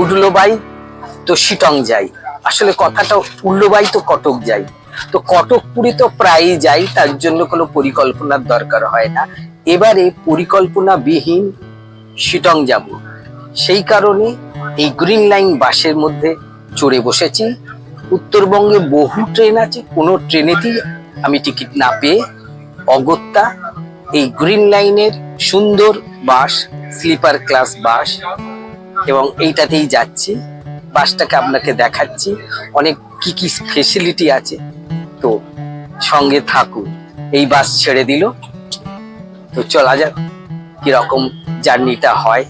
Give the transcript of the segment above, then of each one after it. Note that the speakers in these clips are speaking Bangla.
উডলোবাই তো শিটং যাই। আসলে কথাটা উল্লোবাই তো কটক যাই। তো কটকপুরি তো প্রায়ই যাই, তার জন্য কোনো পরিকল্পনার দরকার হয় না। এবারে পরিকল্পনা বিহীন শিটং যাব। সেই কারণে এই গ্রিন লাইন বাসের মধ্যে চড়ে বসেছি। উত্তরবঙ্গে বহু ট্রেন আছে, কোনো ট্রেনেতেই আমি টিকিট না পেয়ে অগত্যা এই গ্রিন লাইনের সুন্দর বাস, স্লিপার ক্লাস বাস এবং এইটাতেই যাচ্ছি। বাসটাকে আপনাকে দেখাচ্ছি। অনেক কি কি ফেসিলিটি আছে। তো সঙ্গে থাকুন। এই বাস ছেড়ে দিল। তো চলা যাক। কীরকম জার্নিটা হয়।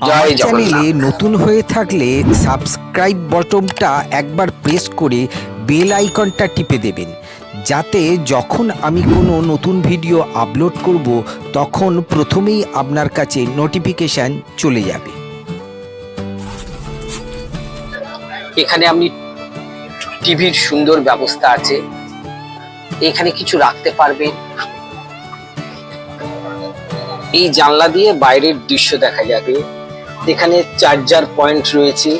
আমার জয় চ্যানেলে নতুন হয়ে থাকলে সাবস্ক্রাইব বটনটা একবার প্রেস করে বেল আইকনটা টিপে দেবেন। যাতে যখন আমি কোনো নতুন ভিডিও আপলোড করব তখন প্রথমেই আপনার কাছে নোটিফিকেশান চলে যাবে। এখানে আপনি টিভির সুন্দর ব্যবস্থা আছে। এখানে কিছু রাখতে পারবেন এই জানলা দিয়ে বাইরের দৃশ্য দেখা যাবে। এখানে চার্জার পয়েন্ট রয়েছে।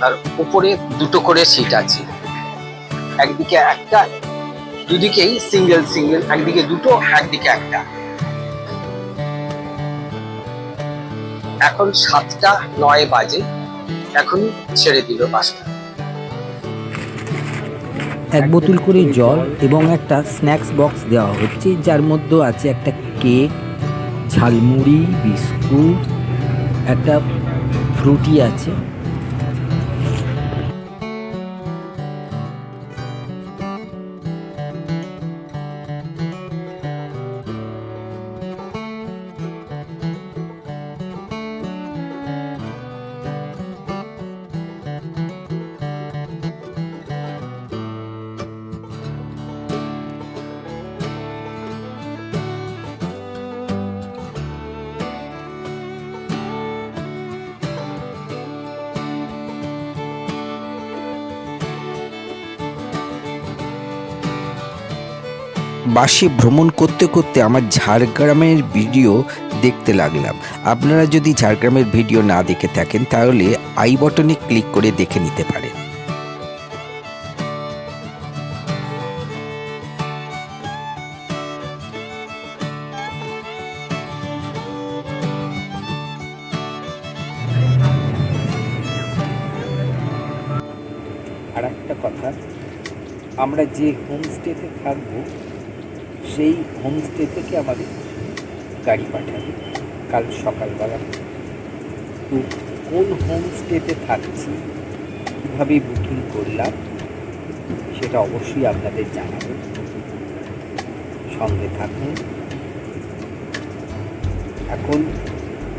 আর উপরে দুটো করে সিট আছে। একদিকে একটা, দুদিকেই সিঙ্গেল সিঙ্গেল, একদিকে দুটো, একদিকে একটা। এখন সাতটা নয় বাজে। এখন ছেড়ে দিল বাসটা। এক বোতল করে জল এবং একটা স্ন্যাক্স বক্স দেওয়া হচ্ছে, যার মধ্যে আছে একটা কেক, ঝালমুড়ি, বিস্কুট, একটা ফ্রুটি আছে। বাসে ভ্রমণ করতে করতে আমার ঝাড়গ্রামের ভিডিও দেখতে লাগলাম। আপনারা যদি ঝাড়গ্রামের ভিডিও না দেখে থাকেন, তাহলে আই বটনে ক্লিক করে দেখে নিতে পারেন। আর একটা কথা, আমরা যে হোমস্টেতে থাকব সেই হোমস্টে থেকে আমাদের গাড়ি পাঠাবে। কাল সকালবেলা। তো কোন হোমস্টেতে থাকছি, কীভাবে বুকিং করলাম, সেটা অবশ্যই আপনাদের জানাব। সঙ্গে থাকুন। এখন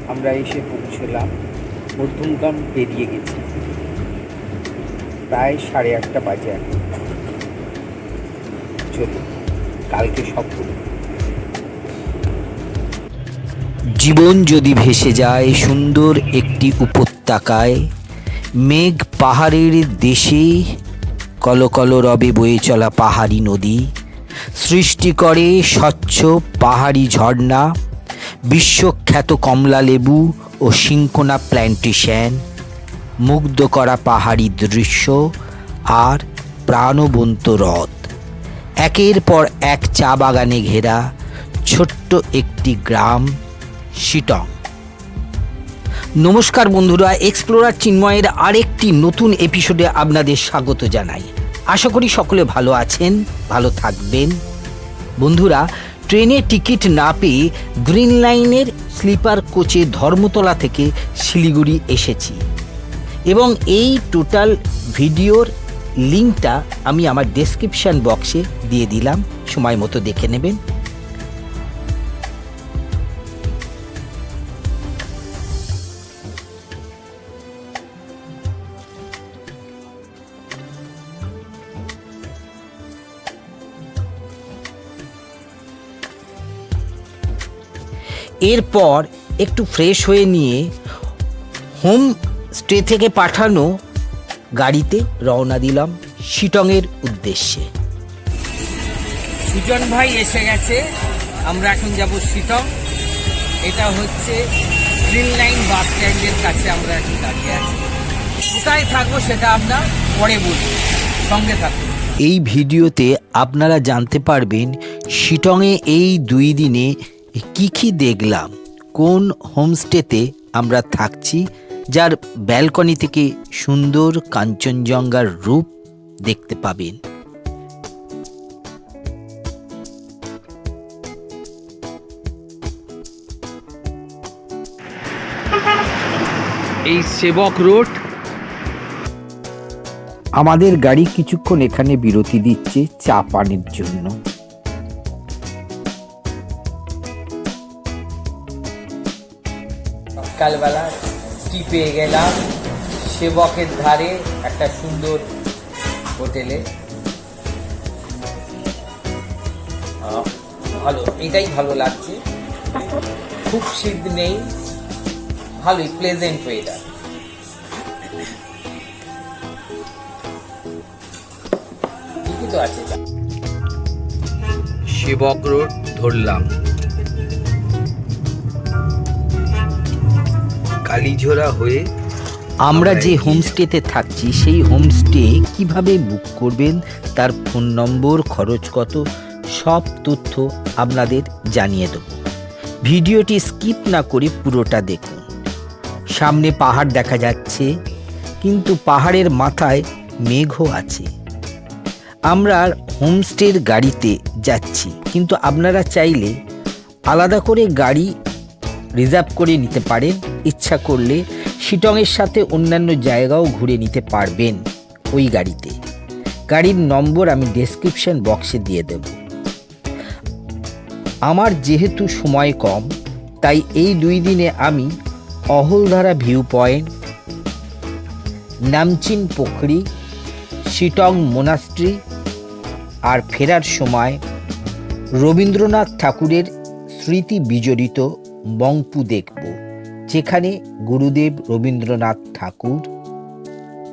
আমরা এসে পৌঁছলাম, মধ্যমগ্রাম পেরিয়ে গেছি। প্রায় সাড়ে আটটা বাজে এখন। চলুন। কালকে সব জীবন যদি ভেসে যায় সুন্দর একটি উপত্যকায়, মেঘ পাহাড়ের দেশে, কলকল রবে বয়ে চলা পাহাড়ি নদী, সৃষ্টি করে স্বচ্ছ পাহাড়ি ঝর্ণা, বিশ্বখ্যাত কমলা লেবু ও সিংকোনা প্ল্যান্টেশন, মুগ্ধ করা পাহাড়ি দৃশ্য আর প্রাণবন্ত হ্রদ। একের পর এক চা বাগানে ঘেরা ছোট্ট একটি গ্রাম, শিটং। নমস্কার বন্ধুরা এক্সপ্লোরার চিন্ময়ের আরেকটি নতুন এপিসোডে আপনাদের স্বাগত জানাই। আশা করি সকলে ভালো আছেন, ভালো থাকবেন। বন্ধুরা, ট্রেনে টিকিট না পেয়ে গ্রিন লাইনের স্লিপার কোচে ধর্মতলা থেকে শিলিগুড়ি এসেছি। এবং এই টোটাল ভিডিওর লিঙ্কটা আমি আমার ডেসক্রিপশন বক্সে দিয়ে দিলাম, সময় মতো দেখে নেবেন। এরপর একটু ফ্রেশ হয়ে নিয়ে হোম স্টে থেকে পাঠানো গাড়িতে রওনা দিলাম শিটংয়ের উদ্দেশ্যে। সুজন ভাই এসে গেছে। আমরা এখন যাব শিটং। এটা হচ্ছে গ্রিন লাইন বাস স্ট্যান্ডের কাছে আমরা এখন দাঁড়িয়ে আছি। কোথায় থাকব সেটা আমরা পরে বলব। সঙ্গে থাকব এই ভিডিওতে আপনারা জানতে পারবেন শিটংয়ে এই দুই দিনে কি কি দেখলাম কোন হোমস্টেতে আমরা থাকছি যার ব্যালকনি থেকে সুন্দর কাঞ্চনজঙ্ঘার রূপ দেখতে পাবেন। এই সেবক রোড। আমাদের গাড়ি কিছুক্ষণ এখানে বিরতি দিচ্ছে চা পানির জন্য। সকালবেলা টি পেয়ে গেলাম? সেবকের ধারে একটা সুন্দর হোটেলে। ভালো, এটাই ভালো লাগছে। খুব শীত নেই, ভালোই প্লেজেন্ট ওয়েদার ঠিকই তো আছে। সেবক রোড ধরলাম। কালীঝোড়া হয়ে আমরা যে হোমস্টেতে থাকছি সেই হোমস্টে কীভাবে বুক করবেন তার ফোন নম্বর খরচ কত সব তথ্য আপনাদের জানিয়ে দেব। ভিডিওটি স্কিপ না করে পুরোটা দেখুন। সামনে পাহাড় দেখা যাচ্ছে কিন্তু পাহাড়ের মাথায় মেঘও আছে। আমরা হোমস্টের গাড়িতে যাচ্ছি কিন্তু আপনারা চাইলে আলাদা করে গাড়ি রিজার্ভ করে নিতে পারেন, ইচ্ছা করলে শিটংয়ের সাথে অন্যান্য জায়গাও ঘুরে নিতে পারবেন ওই গাড়িতে। গাড়ির নম্বর আমি ডেসক্রিপশন বক্সে দিয়ে দেব। আমার যেহেতু সময় কম, তাই এই দুই দিনে আমি Ahaldhara view point Namthing Pokhri, Sittong monastery আর ফেরার সময় রবীন্দ্রনাথ ঠাকুরের স্মৃতি বিজড়িত মংপু দেখব, যেখানে গুরুদেব রবীন্দ্রনাথ ঠাকুর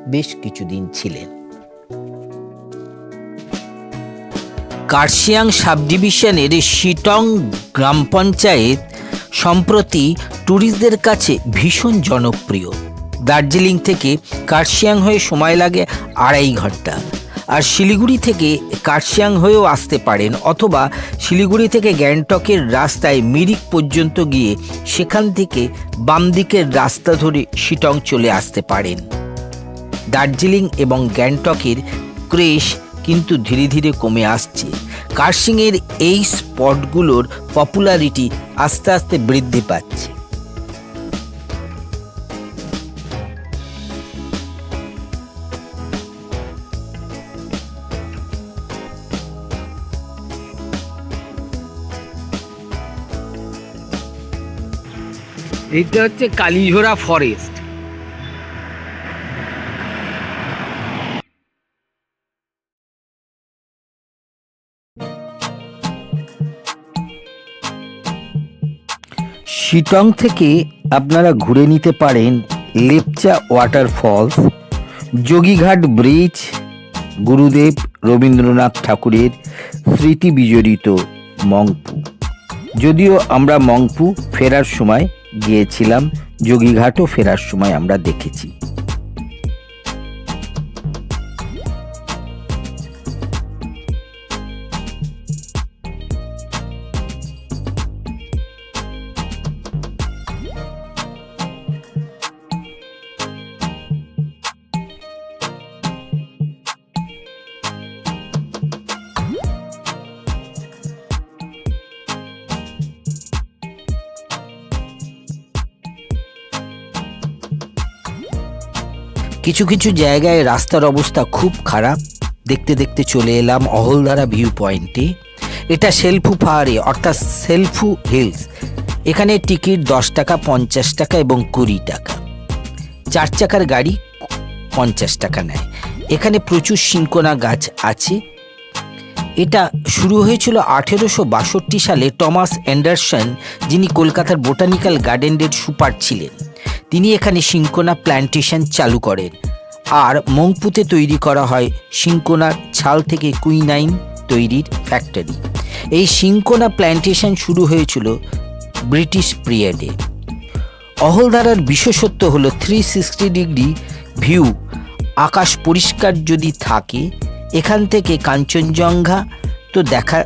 বেশ কিছুদিন ছিলেন। কার্শিয়াং সাব ডিভিশনের শিটং গ্রাম পঞ্চায়েত সম্প্রতি ট্যুরিস্টদের কাছে ভীষণ জনপ্রিয়। দার্জিলিং থেকে কার্শিয়াং হয়ে সময় লাগে আড়াই ঘণ্টা। আর শিলিগুড়ি থেকে কার্শিয়াং হয়েও আসতে পারেন অথবা শিলিগুড়ি থেকে গ্যাংটকের রাস্তায় মিরিক পর্যন্ত গিয়ে সেখান থেকে বাম দিকের রাস্তা ধরে শিটং চলে আসতে পারেন। দার্জিলিং এবং গ্যাংটকের ক্রেশ কিন্তু ধীরে ধীরে কমে আসছে। কার্শিংয়ের এই স্পটগুলোর পপুলারিটি আস্তে আস্তে বৃদ্ধি পাচ্ছে। এইটা হচ্ছে কালীঝোড়া ফরেস্ট শিটং থেকে আপনারা ঘুরে নিতে পারেন লেপচা ওয়াটারফলস যোগীঘাট ব্রিজ গুরুদেব রবীন্দ্রনাথ ঠাকুরের স্মৃতি বিজড়িত মংপু। যদিও আমরা মংপু ফেরার সময় গিয়েছিলাম যোগীঘাটও ফেরার সময় আমরা দেখেছি। কিছু কিছু জায়গায় রাস্তার অবস্থা খুব খারাপ। দেখতে দেখতে চলে এলাম অহলধারা ভিউ পয়েন্টে এটা সেলফু পাহাড়ে অর্থাৎ সেলফু হিলস এখানে টিকিট দশ টাকা, পঞ্চাশ টাকা এবং কুড়ি টাকা। চার চাকার গাড়ি পঞ্চাশ টাকা নেয়। এখানে প্রচুর সিনকোনা গাছ আছে। এটা শুরু হয়েছিল আঠেরোশো বাষট্টি সালে টমাস অ্যান্ডারসন, যিনি কলকাতার বোটানিক্যাল গার্ডেনের সুপার ছিলেন। তিনি এখানে সিঙ্কোনা প্ল্যান্টেশন চালু করেন। আর মংপুতে তৈরি করা হয় সিঙ্কোনার ছাল থেকে কুইনাইন তৈরির ফ্যাক্টরি। এই সিঙ্কোনা প্ল্যান্টেশন শুরু হয়েছিল ব্রিটিশ পিরিয়ডে। অহলদারার বিশেষত্ব হলো থ্রি সিক্সটি ডিগ্রি ভিউ, আকাশ পরিষ্কার যদি থাকে, এখান থেকে কাঞ্চনজঙ্ঘা তো দেখা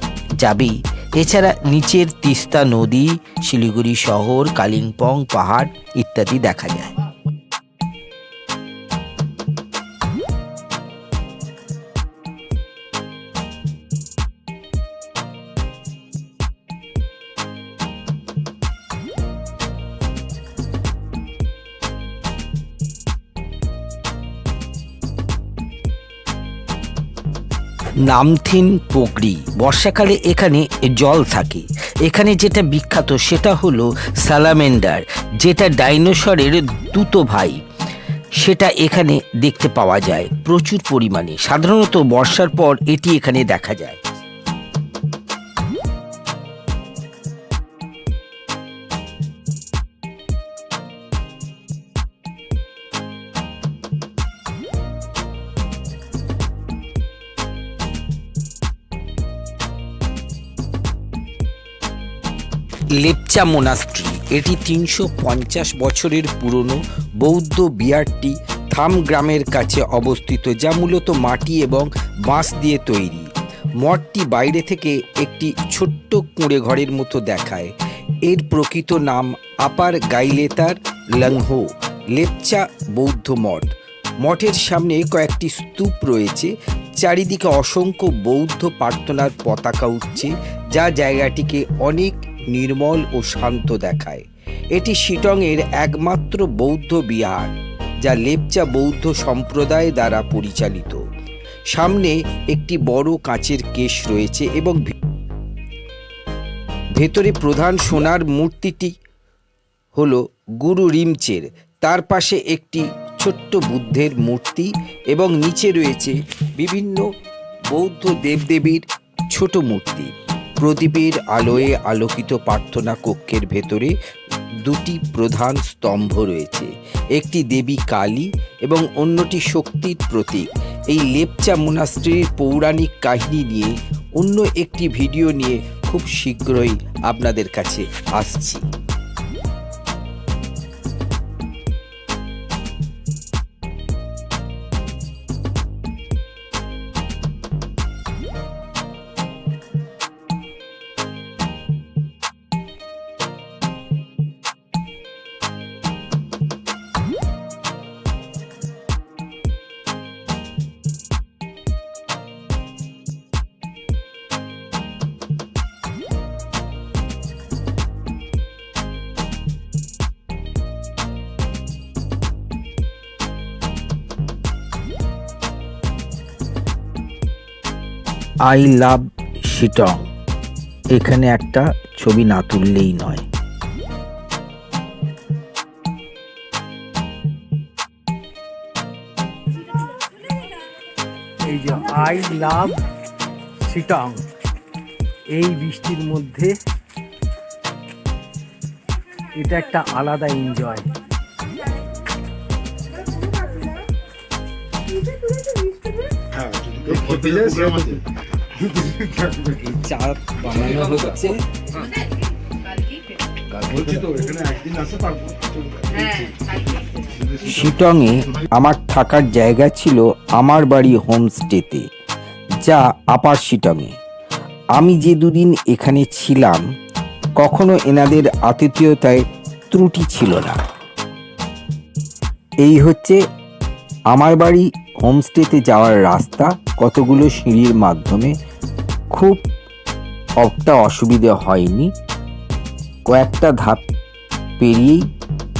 যাবেই। এছাড়া নিচের তিস্তা নদী শিলিগুড়ি শহর কালিম্পং পাহাড় ইত্যাদি দেখা যায়। নামথিন পোকরি। বর্ষাকালে এখানে জল থাকে। এখানে যেটা বিখ্যাত সেটা হলো স্যালামেন্ডার, যেটা ডাইনোসরের দুটো ভাই। সেটা এখানে দেখতে পাওয়া যায় প্রচুর পরিমাণে। সাধারণত বর্ষার পর এটি এখানে দেখা যায়। লেপচা মোনাস্ট্রি এটি তিনশো পঞ্চাশ বছরের পুরনো বৌদ্ধ বিহারটি থাম গ্রামের কাছে অবস্থিত, যা মূলত মাটি এবং বাঁশ দিয়ে তৈরি। মঠটি বাইরে থেকে একটি ছোট্ট কুঁড়ে ঘরের মতো দেখায়। এর প্রকৃত নাম আপার গাইলেতার লংহো, লেপচা বৌদ্ধ মঠ। মঠের সামনে কয়েকটি স্তূপ রয়েছে, চারিদিকে অসংখ্য বৌদ্ধ প্রার্থনার পতাকা উঠছে, যা জায়গাটিকে অনেক নির্মল ও শান্ত দেখায়। এটি শিটংয়ের একমাত্র বৌদ্ধ বিহার, যা লেপচা বৌদ্ধ সম্প্রদায় দ্বারা পরিচালিত। সামনে একটি বড় কাঁচের কেশ রয়েছে এবং ভেতরে প্রধান সোনার মূর্তিটি হল গুরু রিমচের। তার পাশে একটি ছোট্ট বুদ্ধের মূর্তি এবং নিচে রয়েছে বিভিন্ন বৌদ্ধ দেবদেবীর ছোট মূর্তি। প্রদীপের আলোয়ে আলোকিত প্রার্থনা কক্ষের ভেতরে দুটি প্রধান স্তম্ভ রয়েছে। একটি দেবী কালী এবং অন্যটি শক্তির প্রতীক। এই লেপচা মোনাস্ট্রির পৌরাণিক কাহিনী নিয়ে অন্য একটি ভিডিও নিয়ে খুব শীঘ্রই আপনাদের কাছে আসছি। আই লাভ শিটং। এখানে একটা ছবি না তুললেই নয়। এই যে আই লাভ সিটং এই বৃষ্টির মধ্যে এটা একটা আলাদা এনজয় শিটংয়ে আমার থাকার জায়গা ছিল আমার বাড়ি হোমস্টেতে, যা আপার শিটংয়ে। আমি যে দুদিন এখানে ছিলাম, কখনো এনাদের আতিথেয়তায় ত্রুটি ছিল না। এই হচ্ছে আমার বাড়ি হোমস্টেতে যাওয়ার রাস্তা কতগুলো সিঁড়ির মাধ্যমে খুব একটা অসুবিধে হয়নি। কয়েকটা ধাপ পেরিয়েই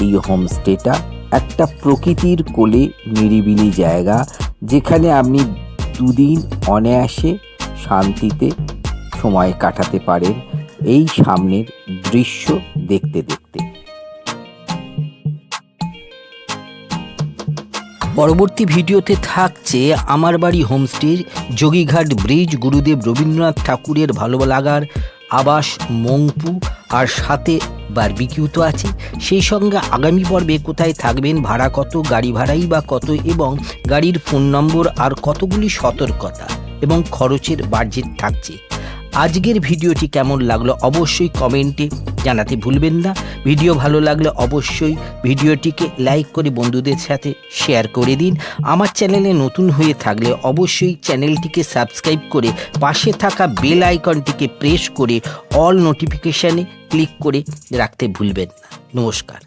এই হোমস্টেটা একটা প্রকৃতির কোলে নিরিবিলি জায়গা, যেখানে আপনি দুদিন অনায়াসে শান্তিতে সময় কাটাতে পারেন। এই সামনের দৃশ্য দেখতে দেখতে পরবর্তী ভিডিওতে থাকছে আমার বাড়ি হোমস্টের যোগীঘাট ব্রিজ, গুরুদেব রবীন্দ্রনাথ ঠাকুরের ভালো লাগার আবাস, মংপু আর সাথে বারবিকিউ তো আছে। সেই সঙ্গে আগামী পর্বে কোথায় থাকবেন, ভাড়া কত, গাড়ি ভাড়াই বা কত এবং গাড়ির ফোন নম্বর আর কতগুলি সতর্কতা এবং খরচের বাজেট থাকছে। আজকের ভিডিওটি কেমন লাগল অবশ্যই কমেন্টে জানাতে ভুলবেন না। ভিডিও ভালো লাগলে অবশ্যই ভিডিওটিকে লাইক করে বন্ধুদের সাথে শেয়ার করে দিন। আমার চ্যানেলে নতুন হয়ে থাকলে অবশ্যই চ্যানেলটিকে সাবস্ক্রাইব করে পাশে থাকা বেল আইকনটিকে প্রেস করে অল নোটিফিকেশানে ক্লিক করে রাখতে ভুলবেন না। নমস্কার।